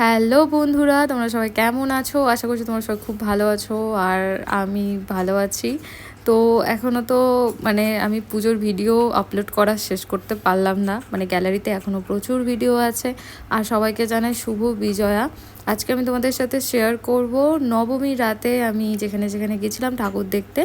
Hello বন্ধুরা, তোমরা সবাই কেমন আছো? আশা করছি তোমরা সবাই খুব ভালো আছো আর আমি ভালো আছি। তো এখনও তো মানে আমি পুজোর ভিডিও আপলোড করা শেষ করতে পারলাম না। মানে গ্যালারিতে এখনও প্রচুর ভিডিও আছে। আর সবাইকে জানাই শুভ বিজয়া। আজকে আমি তোমাদের সাথে শেয়ার করব। নবমীর রাতে আমি যেখানে যেখানে গেছিলাম ঠাকুর দেখতে,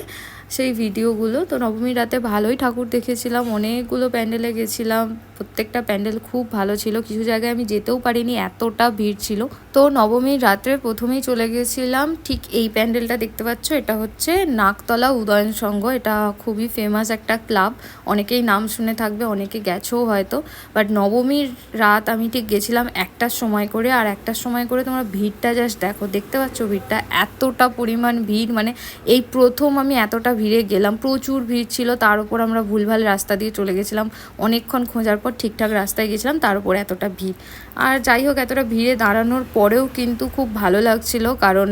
সেই ভিডিওগুলো। তো নবমীর রাতে ভালোই ঠাকুর দেখেছিলাম, অনেকগুলো প্যান্ডেলে গেছিলাম, প্রত্যেকটা প্যান্ডেল খুব ভালো ছিল। কিছু জায়গায় আমি যেতেও পারিনি, এতটা ভিড় ছিল। তো নবমীর রাত্রে প্রথমেই চলে গেছিলাম, ঠিক এই প্যান্ডেলটা দেখতে পাচ্ছ, এটা হচ্ছে নাকতলা উদয়ন সংঘ। এটা খুবই ফেমাস একটা ক্লাব অনেকেই নাম শুনে থাকবে, অনেকে গেছেও হয়তো। বাট নবমীর রাত আমি ঠিক গেছিলাম একটার সময় করে, আর একটার সময় করে তোমরা ভিড়টা জাস্ট দেখো, দেখতে পাচ্ছ ভিড়টা? এতটা পরিমাণ ভিড় মানে এই প্রথম আমি এতটা ভিড়ে গেলাম, প্রচুর ভিড় ছিল, তার উপর আমরা ভুলভাল রাস্তা দিয়ে চলে গেছিলাম, অনেকক্ষণ খোঁজার পর ঠিকঠাক রাস্তায় গেছিলাম, তার উপর এতটা ভিড়। আর যাই হোক, এতটা ভিড়ে দাঁড়ানোর পরেও কিন্তু খুব ভালো লাগছিল, কারণ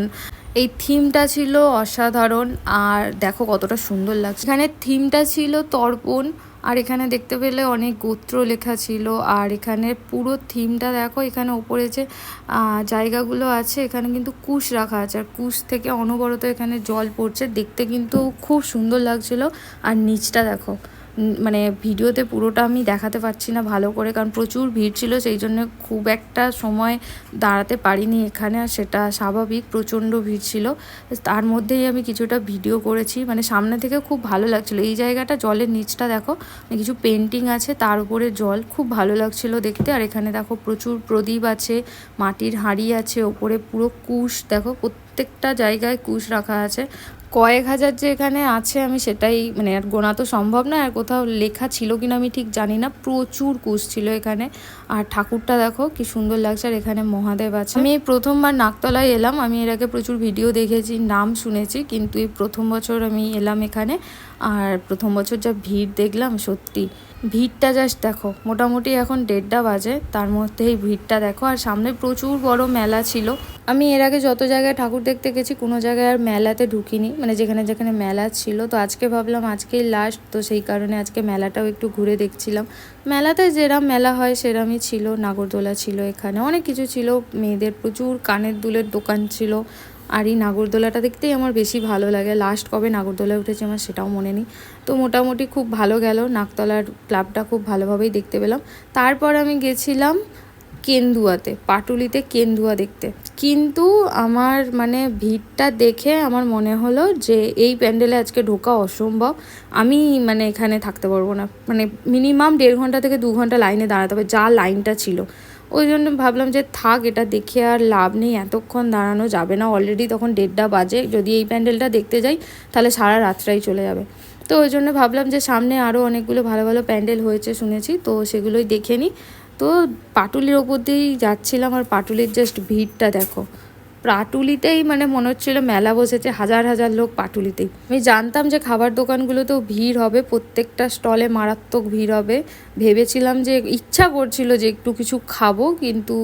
এই থিমটা ছিল অসাধারণ, আর দেখো কতটা সুন্দর লাগছে। এখানে থিমটা ছিল তর্পণ আর এখানে দেখতে পেলে অনেক গোত্র লেখা ছিল। আর এখানে পুরো থিমটা দেখো, এখানে ওপরে যে জায়গাগুলো আছে, এখানে কিন্তু কুশ রাখা আছে। আর কুশ থেকে অনবরত এখানে জল পড়ছে। দেখতে কিন্তু খুব সুন্দর লাগছিল। আর নিচটা দেখো মানে ভিডিওতে পুরোটা আমি দেখাতে পারছি না ভালো করে, কারণ প্রচুর ভিড় ছিল, সেই জন্য খুব একটা সময় দাঁড়াতে পারিনি এখানে, আর সেটা স্বাভাবিক, প্রচণ্ড ভিড় ছিল। তার মধ্যেই আমি কিছুটা ভিডিও করেছি মানে সামনে থেকে খুব ভালো লাগছিল। এই জায়গাটা জলের নিচটা দেখো মানে কিছু পেন্টিং আছে, তার উপরে জল, খুব ভালো লাগছিল দেখতে। আর এখানে দেখো প্রচুর প্রদীপ আছে, মাটির হাঁড়ি আছে, ওপরে পুরো কুশ, দেখো প্রত্যেকটা জায়গায় কুশ রাখা আছে। কয়েক হাজার যে এখানে আছে, আমি সেটাই মানে আর গোনা তো সম্ভব না আর কোথাও লেখা ছিল কিনা আমি ঠিক জানি না। প্রচুর কুশ ছিল এখানে। আর ঠাকুরটা দেখো, কি সুন্দর লাগছে, আর এখানে মহাদেব আছে। আমি এই প্রথমবার নাকতলায় এলাম, আমি এর আগে প্রচুর ভিডিও দেখেছি, নাম শুনেছি, কিন্তু এই প্রথম বছর আমি এলাম এখানে। আর প্রথম বছর যা ভিড় দেখলাম, সত্যি ভিড়টা জাস্ট দেখো, মোটামুটি এখন দেড়টা বাজে, তার মধ্যে এই ভিড়টা দেখো, আর সামনে প্রচুর বড় মেলা ছিল। আমি এর আগে যত জায়গায় ঠাকুর দেখতে গেছি, কোনো জায়গায় আর মেলাতে ঢুকিনি মানে যেখানে যেখানে মেলা ছিল। তো আজকে ভাবলাম, আজকেই লাস্ট তো সেই কারণে আজকে মেলাটাও একটু ঘুরে দেখছিলাম। মেলাতে যেরাম মেলা হয়, সেরামই ছিল, নাগরদোলা ছিল এখানে। অনেক কিছু ছিল, মেয়েদের প্রচুর কানের দুলের দোকান ছিল আর এই নাগরদোলাটা দেখতেই আমার বেশি ভালো লাগে। লাস্ট কবে নাগরদোলায় উঠেছে আমার সেটাও মনে নেই। তো মোটামুটি খুব ভালো গেল। নাকতলার ক্লাবটা খুব ভালোভাবেই দেখতে পেলাম। তারপর আমি গেছিলাম কেন্দুয়াতে, পাটুলিতে কেন্দুয়া দেখতে। কিন্তু আমার মানে ভিড়টা দেখে আমার মনে হলো যে এই প্যান্ডেলে আজকে ঢোকা অসম্ভব। আমি মানে এখানে থাকতে পারব না। মানে মিনিমাম দেড় ঘণ্টা থেকে দু ঘণ্টা লাইনে দাঁড়াতে হবে। যা লাইনটা ছিল। ওই জন্য ভাবলাম যে থাক, এটা দেখে আর লাভ নেই, এতক্ষণ দাঁড়ানো যাবে না। অলরেডি তখন দেড়টা বাজে, যদি এই প্যান্ডেলটা দেখতে যাই, তাহলে সারা রাত্রাই চলে যাবে। তো ওই জন্য ভাবলাম যে সামনে আরও অনেকগুলো ভালো ভালো প্যান্ডেল হয়েছে শুনেছি, তো সেগুলোই দেখে নিই তো পাটুলির ওপর দিয়েই যাচ্ছিলাম, আর পাটুলির জাস্ট ভিড়টা দেখো। পাটুলিতেই মানে মনে হচ্ছিল মেলা বসেছে, হাজার হাজার লোক পাটুলিতেই। আমি জানতাম যে খাবার দোকানগুলোতেও ভিড় হবে, প্রত্যেকটা স্টলে মারাত্মক ভিড় হবে। ভেবেছিলাম যে ইচ্ছা করছিল যে একটু কিছু খাব, কিন্তু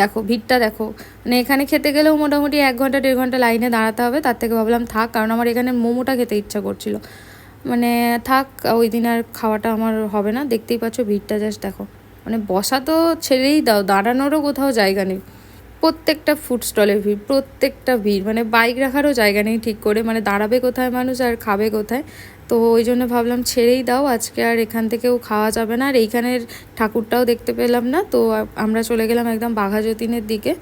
দেখো, ভিড়টা দেখো। মানে এখানে খেতে গেলেও মোটামুটি এক ঘণ্টা, দেড় ঘণ্টা লাইনে দাঁড়াতে হবে, তার থেকে ভাবলাম থাক, কারণ আমার এখানে মোমোটা খেতে ইচ্ছা করছিল। মানে থাক, ওই দিন আর খাওয়াটা আমার হবে না। দেখতেই পাচ্ছ ভিড়টা জাস্ট দেখো। মানে বসা তো ছেড়েই দাও, দাঁড়ানোরও কোথাও জায়গা নেই। প্রত্যেকটা ফুড স্টলের ভিড়, প্রত্যেকটা ভিড়। মানে বাইক রাখারও জায়গা নেই ঠিক করে মানে দাঁড়াবে কোথায় মানুষ আর খাবে কোথায়? তো ওই জন্য ভাবলাম ছেড়েই দাও, আজকে আর এখান থেকেও খাওয়া যাবে না। আর এইখানের ঠাকুরটাও দেখতে পেলাম না, তো আমরা চলে গেলাম একদম বাঘা যতীনের দিকে।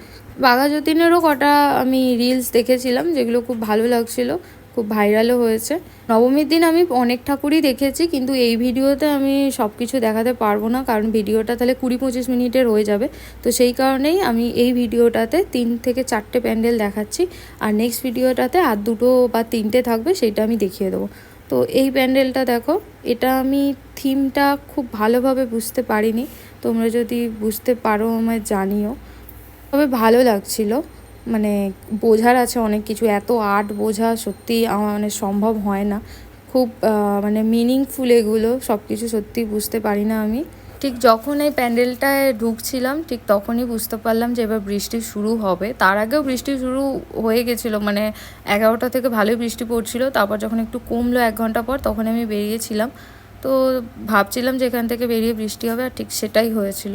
বাঘা যতীনেরও কটা আমি রিলস দেখেছিলাম, যেগুলো খুব ভালো লাগছিল। খুব ভাইরালও হয়েছে। নবমীর দিন আমি অনেক ঠাকুরই দেখেছি, কিন্তু এই ভিডিওতে আমি সব কিছু দেখাতে পারব না, কারণ ভিডিওটা তাহলে কুড়ি পঁচিশ মিনিটের হয়ে যাবে। তো সেই কারণেই আমি এই ভিডিওটাতে তিন থেকে চারটে প্যান্ডেল দেখাচ্ছি, আর নেক্সট ভিডিওটাতে আর দুটো বা তিনটে থাকবে সেটা আমি দেখিয়ে দেবো। তো এই প্যান্ডেলটা দেখো, এটা আমি থিমটা খুব ভালোভাবে বুঝতে পারিনি, তোমরা যদি বুঝতে পারো আমায় জানিও। তবে ভালো লাগছিল। মানে বোঝার আছে অনেক কিছু, এত আর্ট বোঝা সত্যি আমার মানে সম্ভব হয় না। খুব মানে মিনিংফুল এগুলো সব কিছু সত্যি বুঝতে পারি না আমি। ঠিক যখন এই প্যান্ডেলটায় ঢুকছিলাম, ঠিক তখনই বুঝতে পারলাম যে এবার বৃষ্টি শুরু হবে। তার আগেও বৃষ্টি শুরু হয়ে গেছিল মানে এগারোটা থেকে ভালোই বৃষ্টি পড়ছিল। তারপর যখন একটু কমলো এক ঘণ্টা পর, তখন আমি বেরিয়েছিলাম। তো ভাবছিলাম যে এখান থেকে বেরিয়ে বৃষ্টি হবে, আর ঠিক সেটাই হয়েছিল।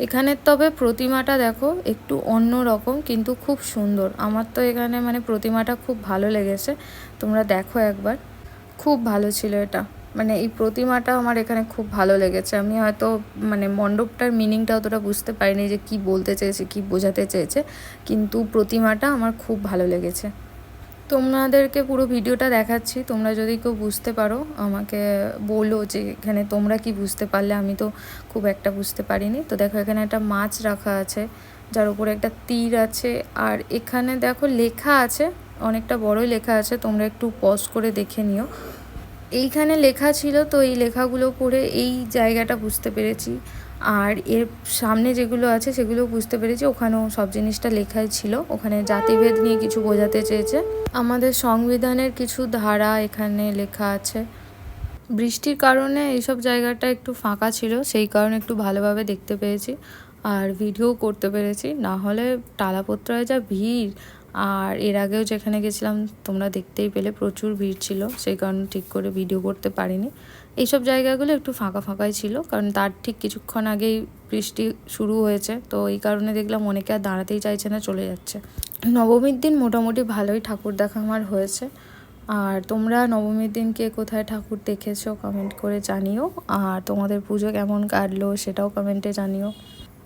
এখানের তবে প্রতিমাটা দেখো, একটু অন্য রকম কিন্তু খুব সুন্দর। আমার তো এখানে মানে প্রতিমাটা খুব ভালো লেগেছে। তোমরা দেখো একবার। খুব ভালো ছিল এটা। মানে এই প্রতিমাটা আমার এখানে খুব ভালো লেগেছে। আমি হয়তো মানে মণ্ডপটার মিনিংটা অতটা বুঝতে পারিনি যে কি বলতে চেয়েছে, কি বোঝাতে চেয়েছে। কিন্তু প্রতিমাটা আমার খুব ভালো লেগেছে। তোমাদেরকে পুরো ভিডিওটা দেখাচ্ছি, তোমরা যদি কেউ বুঝতে পারো, আমাকে বলো যে এখানে তোমরা কি বুঝতে পারলে, আমি তো খুব একটা বুঝতে পারিনি। তো দেখো, এখানে একটা মাছ রাখা আছে, যার উপরে একটা তীর আছে, আর এখানে দেখো লেখা আছে, অনেকটা বড়ই লেখা আছে, তোমরা একটু পজ করে দেখে নিও। এইখানে লেখা ছিল, তো এই লেখাগুলো পড়ে এই জায়গাটা বুঝতে পেরেছি। আর এর সামনে যেগুলো আছে সেগুলো বুঝতে পেরেছি। ওখানেও সব জিনিসটা লেখাই ছিল। ওখানে জাতিভেদ নিয়ে কিছু বোঝাতে চেয়েছে। আমাদের সংবিধানের কিছু ধারা এখানে লেখা আছে। বৃষ্টির কারণে এইসব জায়গাটা একটু ফাঁকা ছিল, সেই কারণে একটু ভালোভাবে দেখতে পেয়েছি। আর ভিডিও করতে পেরেছি। না হলে টালাপত্রায় যা ভিড় আর এর আগেও যেখানে গেছিলাম, তোমরা দেখতেই পেলে প্রচুর ভিড় ছিল, সেই কারণে ঠিক করে ভিডিও করতে পারিনি। এইসব জায়গাগুলো একটু ফাঁকা ফাঁকাই ছিল, কারণ তার ঠিক কিছুক্ষণ আগেই বৃষ্টি শুরু হয়েছে, তো এই কারণে দেখলাম অনেকে আর দাঁড়াতেই চাইছে না, চলে যাচ্ছে। নবমীর দিন মোটামুটি ভালোই ঠাকুর দেখা আমার হয়েছে। আর তোমরা নবমীর দিন কে কোথায় ঠাকুর দেখেছ কমেন্ট করে জানিও। আর তোমাদের পুজো কেমন কাটলো, সেটাও কমেন্টে জানিও।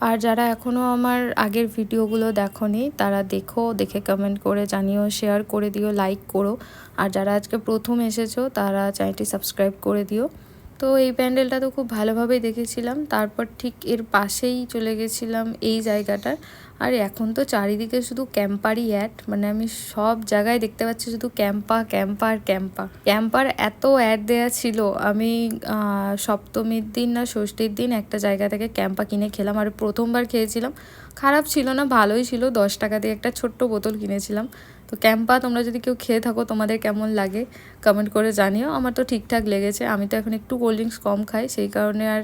আর যারা এখনও আমার আগের ভিডিওগুলো দেখনি, তারা দেখো, দেখে কমেন্ট করে জানিও শেয়ার করে দিও লাইক করো। আর যারা আজকে প্রথম এসেছ, তারা চ্যানেলটি সাবস্ক্রাইব করে দিও। তো এই প্যান্ডেলটা তো খুব ভালোভাবেই দেখেছিলাম। তারপর ঠিক এর পাশেই চলে গেছিলাম এই জায়গাটার আর এখন তো চারিদিকে শুধু ক্যাম্পারই অ্যাড। মানে আমি সব জায়গায় দেখতে পাচ্ছি শুধু ক্যাম্পা, ক্যাম্পার ক্যাম্পা। ক্যাম্পার এত অ্যাড দেয়া ছিল। আমি সপ্তমীর দিন না ষষ্ঠীর দিন একটা জায়গা থেকে ক্যাম্পা কিনে খেলাম। আর প্রথমবার খেয়েছিলাম। খারাপ ছিল না, ভালোই ছিল। দশ টাকা দিয়ে একটা ছোট্ট বোতল কিনেছিলাম। তো ক্যাম্পা, তোমরা যদি কেউ খেয়ে থাকো, তোমাদের কেমন লাগে কমেন্ট করে জানিও। আমার তো ঠিকঠাক লেগেছে। আমি তো এখন একটু কোল্ড ড্রিঙ্কস কম খাই, সেই কারণে আর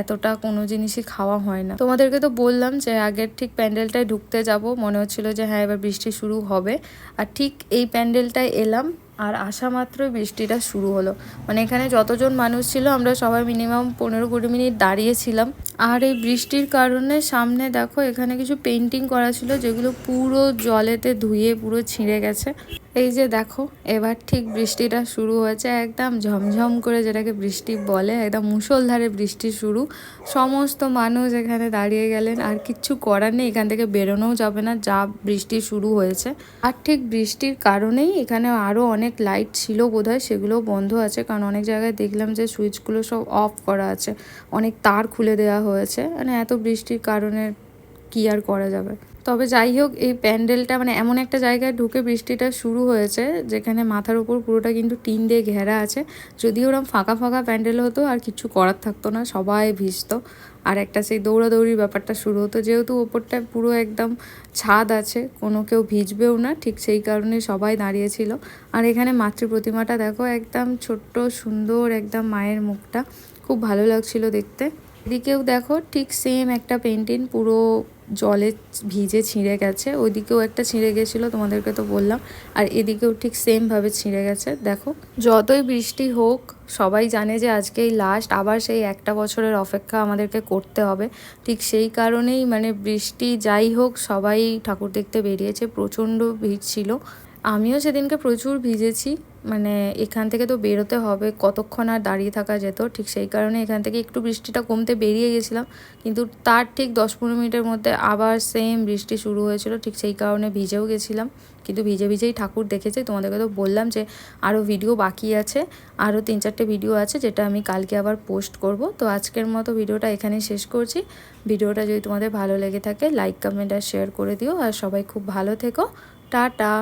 এতটা কোনো জিনিসই খাওয়া হয় না। তোমাদেরকে তো বললাম যে, আগের ঠিক প্যান্ডেলটায় ঢুকতে যাব। মনে হচ্ছিল যে হ্যাঁ এবার বৃষ্টি শুরু হবে। আর ঠিক এই প্যান্ডেলটায় এলাম। আর আসা মাত্রই বৃষ্টিটা শুরু হলো। মানে এখানে যতজন মানুষ ছিল, আমরা সবাই মিনিমাম পনেরো কুড়ি মিনিট দাঁড়িয়েছিলাম। আর এই বৃষ্টির কারণে সামনে দেখো, এখানে কিছু পেন্টিং করা ছিল, যেগুলো পুরো জলেতে ধুয়ে পুরো ছিঁড়ে গেছে। এই যে দেখো, এবার ঠিক বৃষ্টিটা শুরু হয়েছে, একদম ঝমঝম করে যেটাকে বৃষ্টি বলে, একদম মুসলধারে বৃষ্টি শুরু। সমস্ত মানুষ এখানে দাঁড়িয়ে গেলেন, আর কিচ্ছু করার নেই, এখান থেকে বেরোনোও যাবে না, যা বৃষ্টি শুরু হয়েছে। আর ঠিক বৃষ্টির কারণেই এখানে আরও অনেক লাইট ছিল বোধহয় সেগুলো বন্ধ আছে, কারণ অনেক জায়গায় দেখলাম যে সুইচগুলো সব অফ করা আছে, অনেক তার খুলে দেওয়া হয়েছে। মানে এত বৃষ্টির কারণে কি আর করা যাবে? তবে যাই হোক, এই প্যান্ডেলটা মানে এমন একটা জায়গায় ঢুকে বৃষ্টিটা শুরু হয়েছে, যেখানে মাথার উপর পুরোটা কিন্তু টিন দিয়ে ঘেরা আছে। যদি ওরম ফাঁকা ফাঁকা প্যান্ডেল হতো, আর কিছু করার থাকতো না, সবাই ভিজতো। আর একটা সেই দৌড়াদৌড়ির ব্যাপারটা শুরু হতো, যেহেতু ওপরটায় পুরো একদম ছাদ আছে, কোনো কেউ ভিজবেও না, ঠিক সেই কারণে সবাই দাঁড়িয়েছিল আর এখানে মাতৃ প্রতিমাটা দেখো, একদম ছোট্ট, সুন্দর, একদম মায়ের মুখটা। খুব ভালো লাগছিল দেখতে। এদিকেও দেখো ঠিক সেম একটা পেন্টিং পুরো জলে ভিজে ছিঁড়ে গেছে। ওইদিকেও একটা ছিঁড়ে গেছিল, তোমাদেরকে তো বললাম। আর এদিকেও ঠিক সেমভাবে ছিঁড়ে গেছে, দেখো। যতই বৃষ্টি হোক, সবাই জানে যে আজকেই লাস্ট আবার সেই একটা বছরের অপেক্ষা আমাদেরকে করতে হবে। ঠিক সেই কারণেই মানে বৃষ্টি যাই হোক, সবাই ঠাকুর দেখতে বেরিয়েছে, প্রচণ্ড ভিড় ছিল। আমিও সেদিনকে প্রচুর ভিজেছি মানে এখান থেকে তো বেরোতে হবে, কতক্ষণ আর দাঁড়িয়ে থাকা যেত, ঠিক সেই কারণে এখান থেকে একটু বৃষ্টিটা কমতে বেরিয়ে গেছিলাম, কিন্তু তার ঠিক দশ পনেরো মিনিটের মধ্যে আবার সেম বৃষ্টি শুরু হয়েছিল, ঠিক সেই কারণে ভিজেও গেছিলাম, কিন্তু ভিজে ভিজেই ঠাকুর দেখেছি, তোমাদেরকে তো বললাম যে আরও ভিডিও বাকি আছে আরও তিন চারটে ভিডিও আছে, যেটা আমি কালকে আবার পোস্ট করব, তো আজকের মতো ভিডিওটা এখানেই শেষ করছি ভিডিওটা যদি তোমাদের ভালো লেগে থাকে লাইক কমেন্ট আর শেয়ার করে দিও, আর সবাই খুব ভালো থেকো, টাটা!